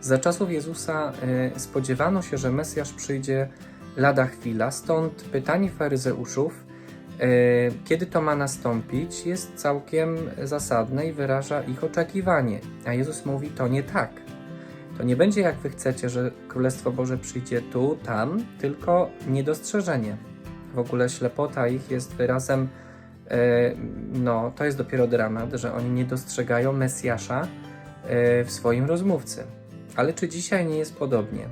Za czasów Jezusa y, spodziewano się, że Mesjasz przyjdzie lada chwila, stąd pytanie faryzeuszów, y, kiedy to ma nastąpić, jest całkiem zasadne i wyraża ich oczekiwanie. A Jezus mówi: To nie tak. To nie będzie jak wy chcecie, że Królestwo Boże przyjdzie tu, tam, tylko niedostrzeżenie. W ogóle ślepota ich jest wyrazem, e, no to jest dopiero dramat, że oni nie dostrzegają Mesjasza w swoim rozmówcy. Ale czy dzisiaj nie jest podobnie?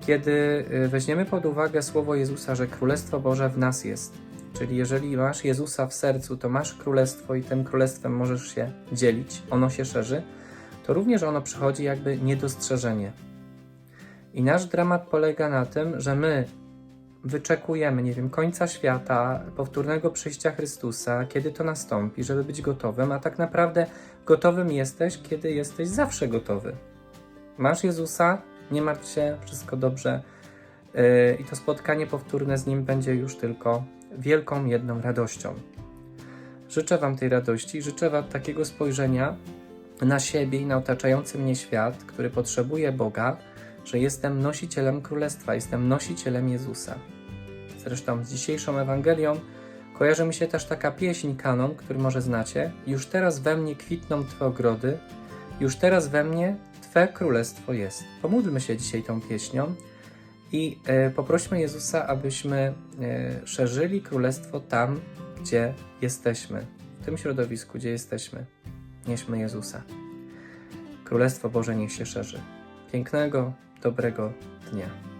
Kiedy e, weźmiemy pod uwagę słowo Jezusa, że Królestwo Boże w nas jest, czyli jeżeli masz Jezusa w sercu, to masz Królestwo i tym Królestwem możesz się dzielić, ono się szerzy, to również ono przychodzi jakby niedostrzeżenie. I nasz dramat polega na tym, że my wyczekujemy, nie wiem, końca świata, powtórnego przyjścia Chrystusa, kiedy to nastąpi, żeby być gotowym, a tak naprawdę gotowym jesteś, kiedy jesteś zawsze gotowy. Masz Jezusa, nie martw się, wszystko dobrze. Yy, I to spotkanie powtórne z Nim będzie już tylko wielką jedną radością. Życzę Wam tej radości, życzę Wam takiego spojrzenia na siebie i na otaczający mnie świat, który potrzebuje Boga, że jestem nosicielem Królestwa, jestem nosicielem Jezusa. Zresztą z dzisiejszą Ewangelią kojarzy mi się też taka pieśń kanon, który może znacie. Już teraz we mnie kwitną Twe ogrody, już teraz we mnie Twe Królestwo jest. Pomódlmy się dzisiaj tą pieśnią i e, poprośmy Jezusa, abyśmy e, szerzyli Królestwo tam, gdzie jesteśmy, w tym środowisku, gdzie jesteśmy. Nieśmy Jezusa. Królestwo Boże niech się szerzy. Pięknego, dobrego dnia.